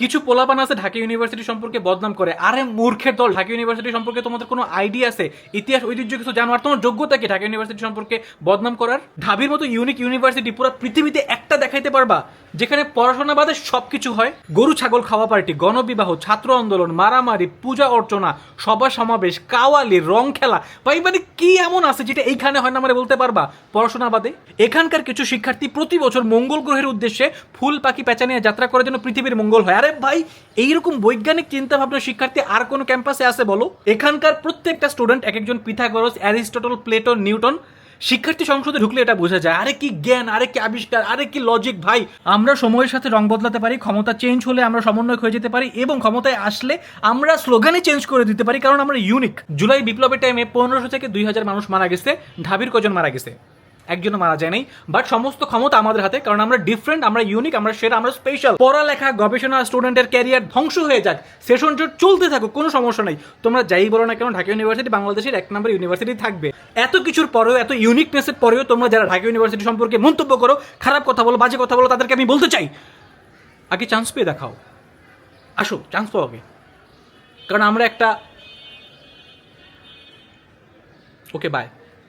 কিছু পোলাপান আছে ঢাকা ইউনিভার্সিটি সম্পর্কে বদনাম করে। আরে মূর্খের দল, ঢাকা ইউনিভার্সিটি সম্পর্কে তোমাদের কোনো আইডিয়া আছে? ইতিহাস, ঐতিহ্য কিছু জানো? আর তোমার যোগ্যতা কি ঢাকা ইউনিভার্সিটি সম্পর্কে বদনাম করার? ঢাবির মতো ইউনিক ইউনিভার্সিটি পুরো পৃথিবীতে একটা দেখাইতে পারবা। যেখানে পড়াশোনা বাদে সবকিছু হয়। গরু, ছাগল খাওয়া পার্টি, গণবিবাহ, ছাত্র আন্দোলন, মারামারি, পূজা অর্চনা, সভা সমাবেশ, কাওয়ালি, রং খেলা। ভাই মানে কি এমন আছে যেটা এইখানে হয় না মানে বলতে পারবা? পড়াশোনা বাদে। এখানকার কিছু শিক্ষার্থী প্রতি বছর মঙ্গল গ্রহের উদ্দেশ্যে ফুল পাখি পেঁচা নিয়ে যাত্রা করার জন্য পৃথিবীর মঙ্গল হয়। আরে ভাই, এইরকম বৈজ্ঞানিক চিন্তা ভাবনা শিক্ষার্থী আর কোন ক্যাম্পাসে আছে বলো? এখানকার প্রত্যেকটা স্টুডেন্ট এক একজন পিথাগোরাস, অ্যারিস্টটল প্লেটো নিউটন শিক্ষার্থী সংসদে ঢুকলে এটা বোঝা যায়। আরে কি জ্ঞান, আরে কি আবিষ্কার, আরে কি লজিক ভাই। আমরা সময়ের সাথে রং বদলাতে পারি, ক্ষমতা চেঞ্জ হলে আমরা সমন্বয় হয়ে যেতে পারি এবং ক্ষমতায় আসলে আমরা স্লোগানে চেঞ্জ করে দিতে পারি, কারণ আমরা ইউনিক জুলাই বিপ্লবের টাইমে পনেরোশো থেকে দুই হাজার মানুষ মারা গেছে, ঢাবির কজন মারা গেছে? একজনও মারা যায় নাই। বাট সমস্ত ক্ষমতা আমাদের হাতে, কারণ আমরা ডিফারেন্ট আমরা ইউনিক আমরা সেরা, আমরা স্পেশাল পড়ালেখা, গবেষণা স্টুডেন্টের ক্যারিয়ার ধ্বংস হয়ে যাক। সেশন জোট চলতে থাকুক, কোনো সমস্যা নাই। তোমরা যাই বলো না কেন, ঢাকা ইউনিভার্সিটি বাংলাদেশের এক নম্বর ইউনিভার্সিটি থাকবে। এত কিছুর পরেও, এত ইউনিকনেসের পরেও তোমরা যারা ঢাকা ইউনিভার্সিটি সম্পর্কে মন্তব্য করো, খারাপ কথা বলো, বাজে কথা বলো, তাদেরকে আমি বলতে চাই। আগে চান্স পেয়ে দেখাও। আসো চান্স পাও আগে। কারণ আমরা একটা ওকে বাই